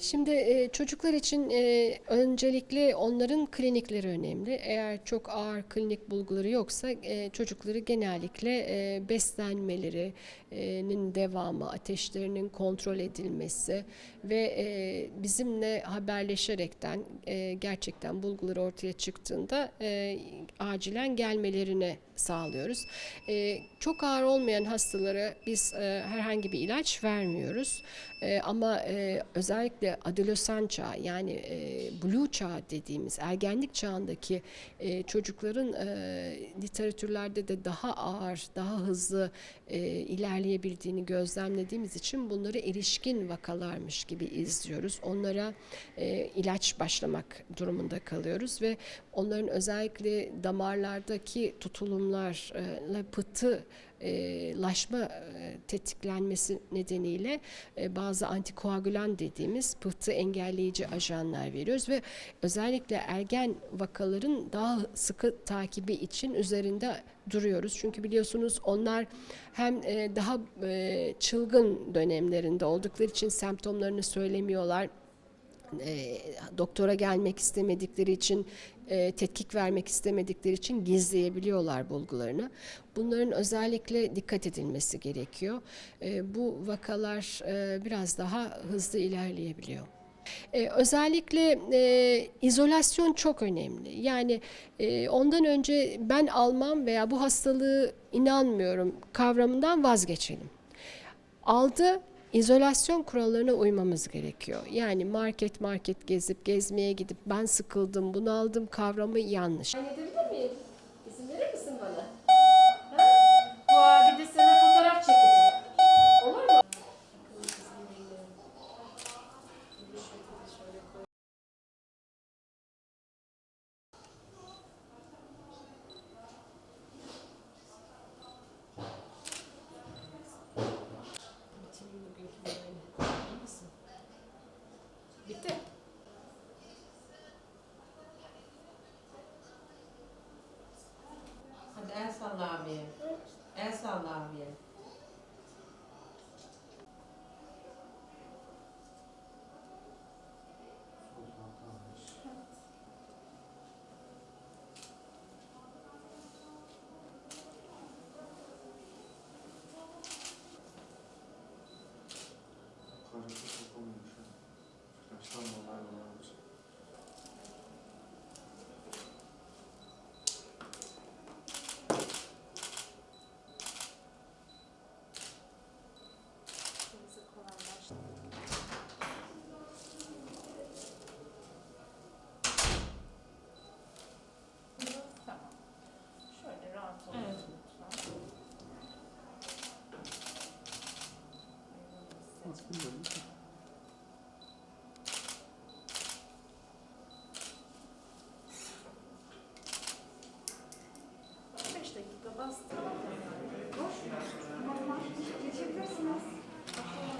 Şimdi e, çocuklar için e, öncelikle onların klinikleri önemli. Eğer çok ağır klinik bulguları yoksa e, çocukları genellikle beslenmelerinin devamı, ateşlerinin kontrol edilmesi ve bizimle haberleşerekten gerçekten bulgular ortaya çıktığında acilen gelmelerini sağlıyoruz. Çok ağır olmayan hastalara biz herhangi bir ilaç vermiyoruz. Ama özellikle adolesan çağı yani e, blue çağı dediğimiz ergenlik çağındaki e, çocukların e, literatürlerde de daha ağır, daha hızlı e, ilerleyebildiğini gözlemlediğimiz için bunları erişkin vakalarmış gibi izliyoruz. Onlara e, ilaç başlamak durumunda kalıyoruz ve onların özellikle damarlardaki tutulumlarla pıhtı e, laşma e, tetiklenmesi nedeniyle e, bazı antikoagülan dediğimiz pıhtı engelleyici ajanlar veriyoruz ve özellikle ergen vakaların daha sıkı takibi için üzerinde duruyoruz. Çünkü biliyorsunuz onlar hem e, daha e, çılgın dönemlerinde oldukları için semptomlarını söylemiyorlar e, doktora gelmek istemedikleri için, e, tetkik vermek istemedikleri için gizleyebiliyorlar bulgularını. Bunların özellikle dikkat edilmesi gerekiyor. E, bu vakalar e, biraz daha hızlı ilerleyebiliyor. Ee, özellikle e, izolasyon çok önemli. Yani e, ondan önce ben almam veya bu hastalığı inanmıyorum kavramından vazgeçelim. Aldı, izolasyon kurallarına uymamız gerekiyor. Yani market market gezip gezmeye gidip ben sıkıldım, bunu aldım kavramı yanlış. Edebilir el salla abiye. El инструмента. Beş dakika bastım. Boş. Normal. Geçebilirsiniz. Aferin.